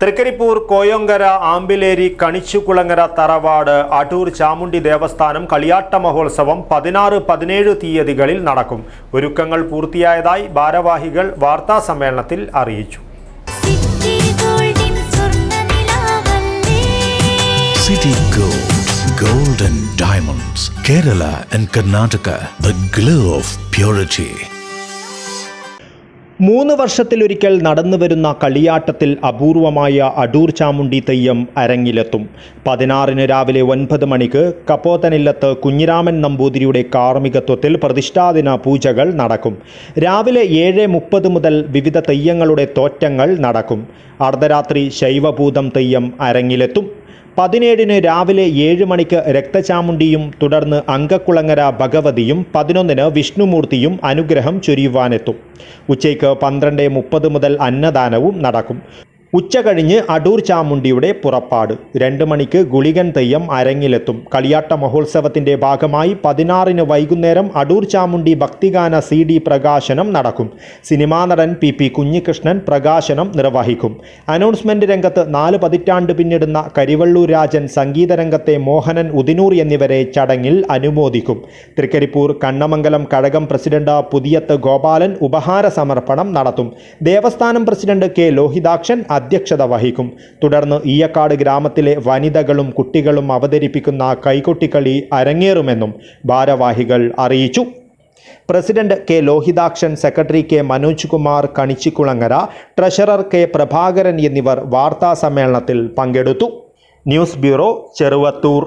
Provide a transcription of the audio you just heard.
തൃക്കരിപ്പൂർ കോയങ്കര ആമ്പിലേരി കണിച്ചുകുളങ്ങര തറവാട് അടൂർ ചാമുണ്ടി ദേവസ്ഥാനം കളിയാട്ട മഹോത്സവം പതിനാറ് പതിനേഴ് തീയതികളിൽ നടക്കും. ഒരുക്കങ്ങൾ പൂർത്തിയായതായി ഭാരവാഹികൾ വാർത്താ സമ്മേളനത്തിൽ അറിയിച്ചു. City Gold, Gold and Diamonds, Kerala and Karnataka, the glow of purity. മൂന്ന് വർഷത്തിലൊരിക്കൽ നടന്നു വരുന്ന കളിയാട്ടത്തിൽ അപൂർവമായ അടൂർ ചാമുണ്ടി തെയ്യം അരങ്ങിലെത്തും. പതിനാറിന് രാവിലെ ഒൻപത് മണിക്ക് കപ്പോത്തനില്ലത്ത് കുഞ്ഞിരാമൻ നമ്പൂതിരിയുടെ കാർമ്മികത്വത്തിൽ പ്രതിഷ്ഠാദിന പൂജകൾ നടക്കും. രാവിലെ ഏഴ് മുപ്പത് മുതൽ വിവിധ തെയ്യങ്ങളുടെ തോറ്റങ്ങൾ നടക്കും. അർദ്ധരാത്രി ശൈവഭൂതം തെയ്യം അരങ്ങിലെത്തും. പതിനേഴിന് രാവിലെ ഏഴ് മണിക്ക് രക്തചാമുണ്ടിയും തുടർന്ന് അങ്കക്കുളങ്ങര ഭഗവതിയും പതിനൊന്നിന് വിഷ്ണുമൂർത്തിയും അനുഗ്രഹം ചൊരിയുവാനെത്തും. ഉച്ചയ്ക്ക് പന്ത്രണ്ട് മുപ്പത് മുതൽ അന്നദാനവും നടക്കും. ഉച്ച കഴിഞ്ഞ് അടൂർ ചാമുണ്ടിയുടെ പുറപ്പാട്. രണ്ട് മണിക്ക് ഗുളികൻ തെയ്യം അരങ്ങിലെത്തും. കളിയാട്ട മഹോത്സവത്തിന്റെ ഭാഗമായി പതിനാറിന് വൈകുന്നേരം അടൂർ ചാമുണ്ടി ഭക്തിഗാന സി ഡി പ്രകാശനം നടക്കും. സിനിമാ നടൻ പി പി കുഞ്ഞികൃഷ്ണൻ പ്രകാശനം നിർവഹിക്കും. അനൗൺസ്മെന്റ് രംഗത്ത് നാല് പതിറ്റാണ്ട് പിന്നിടുന്ന കരിവള്ളൂർ രാജൻ സംഗീതരംഗത്തെ മോഹനൻ ഉദിനൂർ എന്നിവരെ ചടങ്ങിൽ അനുമോദിക്കും. തൃക്കരിപ്പൂർ കണ്ണമംഗലം കഴകം പ്രസിഡന്റ് പുതിയത്ത് ഗോപാലൻ ഉപഹാര സമർപ്പണം നടത്തും. ദേവസ്ഥാനം പ്രസിഡന്റ് കെ ലോഹിതാക്ഷൻ അധ്യക്ഷത വഹിക്കും. തുടർന്ന് ഈയക്കാട് ഗ്രാമത്തിലെ വനിതകളും കുട്ടികളും അവതരിപ്പിക്കുന്ന കൈകൊട്ടിക്കളി അരങ്ങേറുമെന്നും ഭാരവാഹികൾ അറിയിച്ചു. President K Lohithakshan secretary K Manoj Kumar Kanichikulangara treasurer K Prabhakaran എന്നിവർ വാർത്താ സമ്മേളനത്തിൽ പങ്കെടുത്തു. News bureau Cheruvathur.